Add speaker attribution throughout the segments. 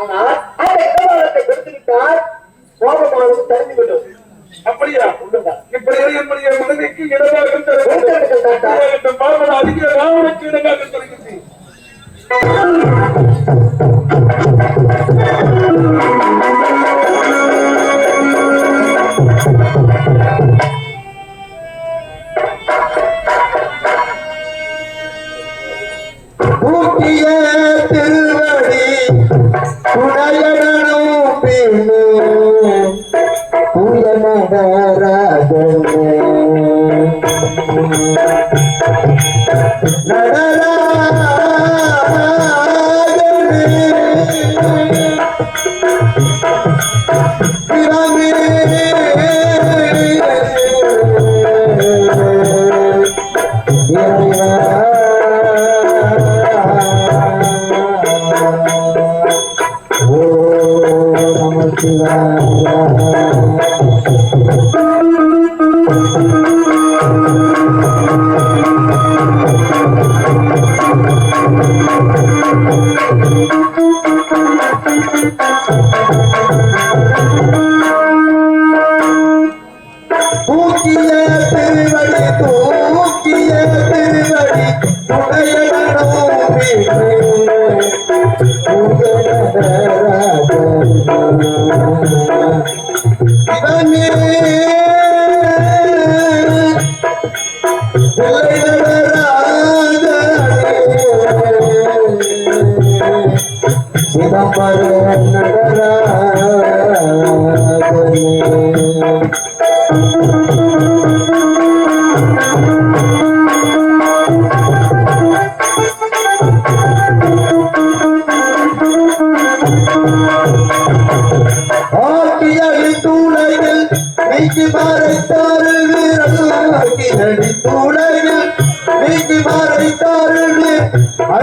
Speaker 1: ஆனால் அந்த இடமானத்தை கொடுத்துவிட்டால் கோபமானது தெரிந்து விடும்
Speaker 2: அப்படியா இப்படி என்னுடைய மனைவிக்கு இடமாக அதிக ராவனுக்கு இடமாக தருகிறது
Speaker 3: Thank.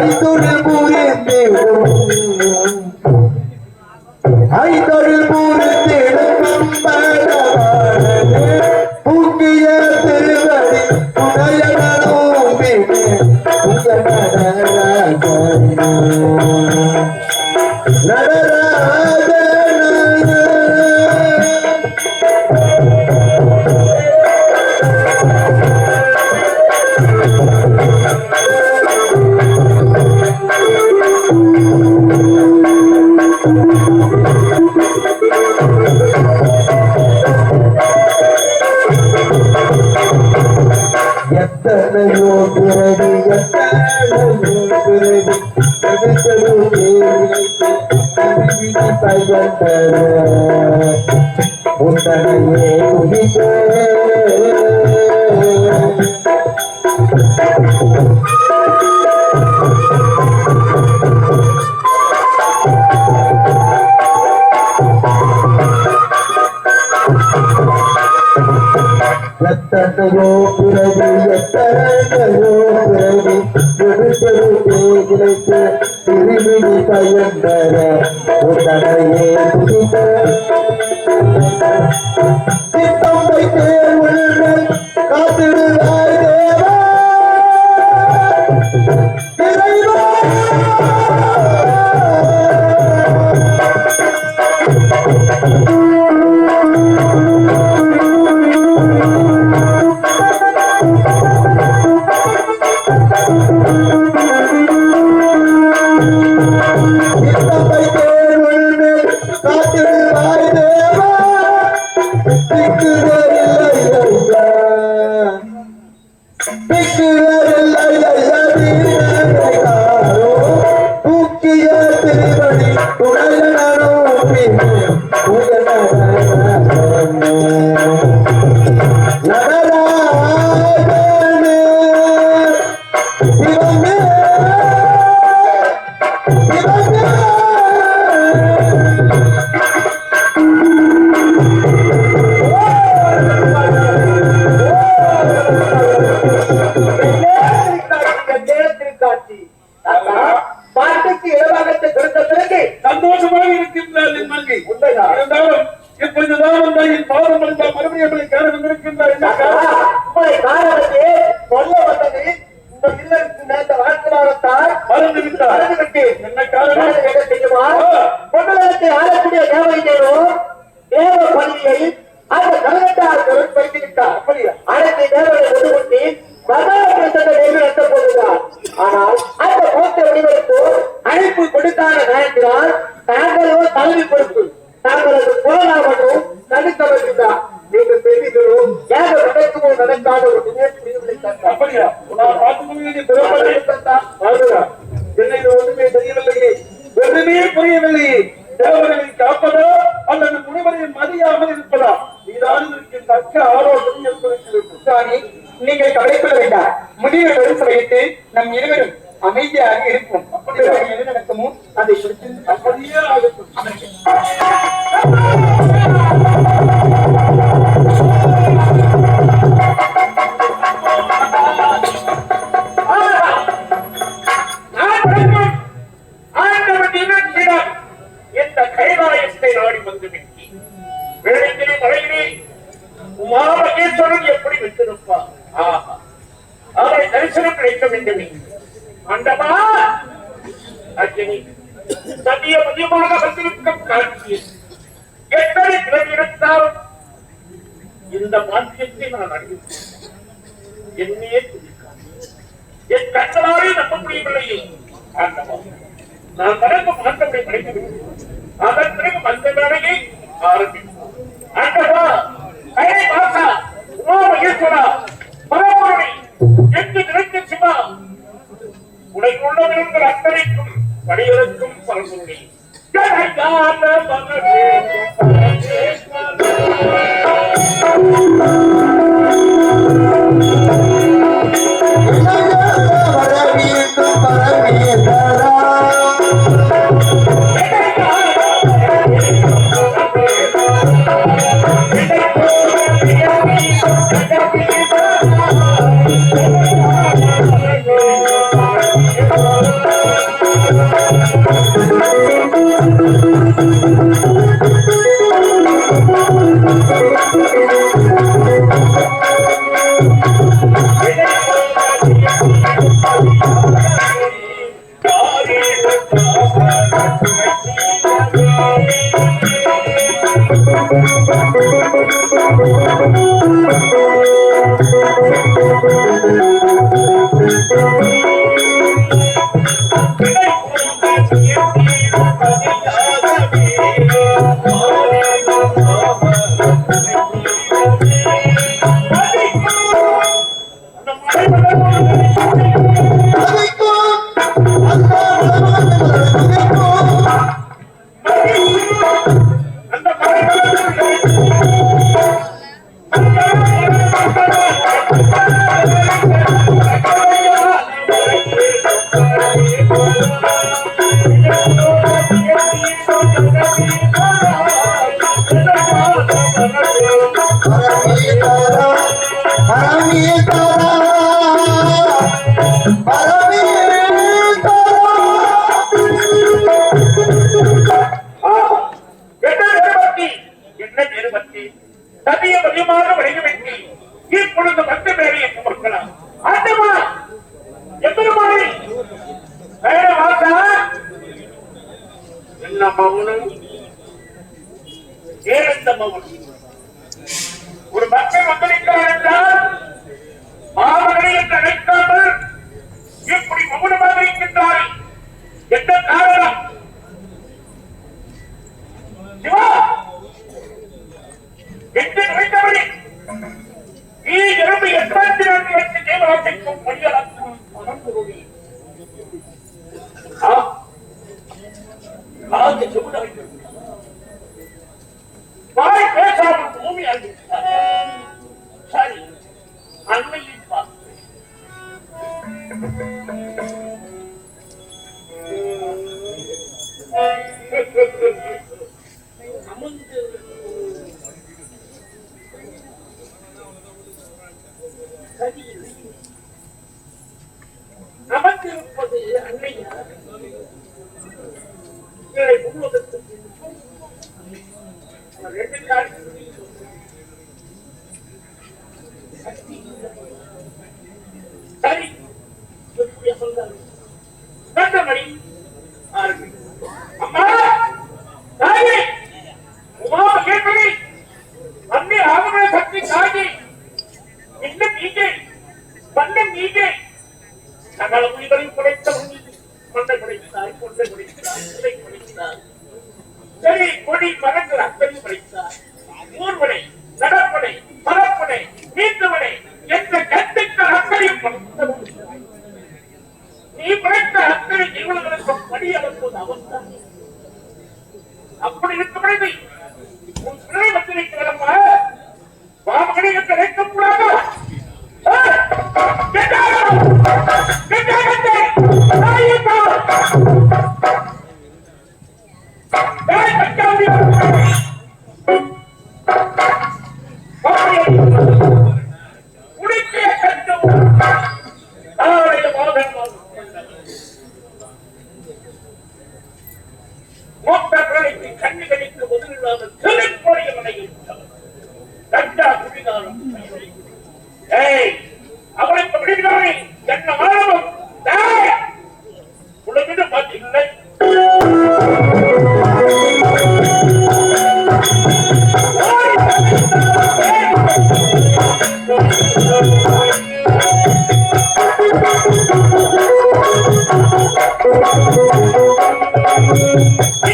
Speaker 3: Cristo Remunerado. எத்தனையோ பிறகு எத்தனையோ பிறகு எதிர்த்தரும் உத்தனையே உதித்தே பிறகோ பிறகு எத்தனையோ பிறகு எடுத்தருக்கே கிடைத்து திருவிழி சித்தம் வைத்தே
Speaker 2: எங்களை கேட வந்திருக்கின்றார்
Speaker 1: வந்தது இந்த இல்லருக்கு நேர்ந்த வாழ்க்கையாகத்தான்
Speaker 2: மறந்து விட்டார்.
Speaker 1: மறந்து
Speaker 2: என்ன செய்யுமா
Speaker 1: பொன்னலத்தை ஆளக்கூடிய
Speaker 2: தேவை
Speaker 1: தேவம் பணியை அந்த கலகத்தார் வைத்து விட்டார். அனைத்து தேவையை கொண்டு கொண்டு மகாபிரசத்தை நேரில் நடத்த போகிறார். ஆனால் அந்த கோட்டை வடிவமைப்பு அழைப்பு கொடுத்தான நேரத்தினால் தாங்களோ தலைமை பொறுப்பு. தாங்களது கொரோனா மற்றும் தடுக்க நடக்குமோ நடக்காத ஒரு முடிவுகளை தந்தார்
Speaker 2: அப்படியா? நான் பார்த்துக் கொள்கிறேன் புறப்பட்டு ஆகுதா? என்னை இது ஒன்றுமே தெரியவில்லையே. ஒன்றுமே புரியவில்லையே. தேவர்களை காப்பதா அல்லது முனிவரின் மதியாமல் இருப்பதா? நீதான் இதற்கு தக்க ஆலோசனை ஏற்படுத்தியிருக்கும்
Speaker 4: சுவாமி நீங்கள் கவலைப்பட வேண்டாம். முடிவை வரிசை வைத்து நம் இருவரும் அமைதியாக இருப்போம்.
Speaker 2: அப்படியா?
Speaker 4: எது நடக்குமோ அதை குறித்து
Speaker 2: அப்படியே ஆகட்டும்.
Speaker 5: எத்தனை இந்த பாக்கியத்தை நான் அறிவித்தேன் என்னையே என் கண்களாலே நம்ப முடியவில்லையே நான் வளர்ந்து மாற்றத்தை படைக்க அதன் பிறகு மந்த வேலையை ஆரம்பிப்போம். உமா மகேஸ்வரா சிவா உனக்கு உள்ளவர்கள் அத்தனைக்கும் பணிகளுக்கும் பரம்பொருளை Thank you. Merci. கொடி மரங்கள் அத்தனை படைத்தார் ஊர்வனை நடப்பனை பரப்பனை நீட்டுவனை என்ற கட்டுக்கள் அத்தனையும் நீ படைத்த அத்தனை ஜீவன்களுக்கும் படி அளப்பது அவன்தான் அப்படி இருக்கும் பொழுது உன் பிள்ளை வந்திருக்கிறப்ப என்று கண்ணிகளுக்கு முதலில்லாத சிறப்பான நிலையில் கண்டா குடிகாலம் ஏய் அவளுக்கு Thank you.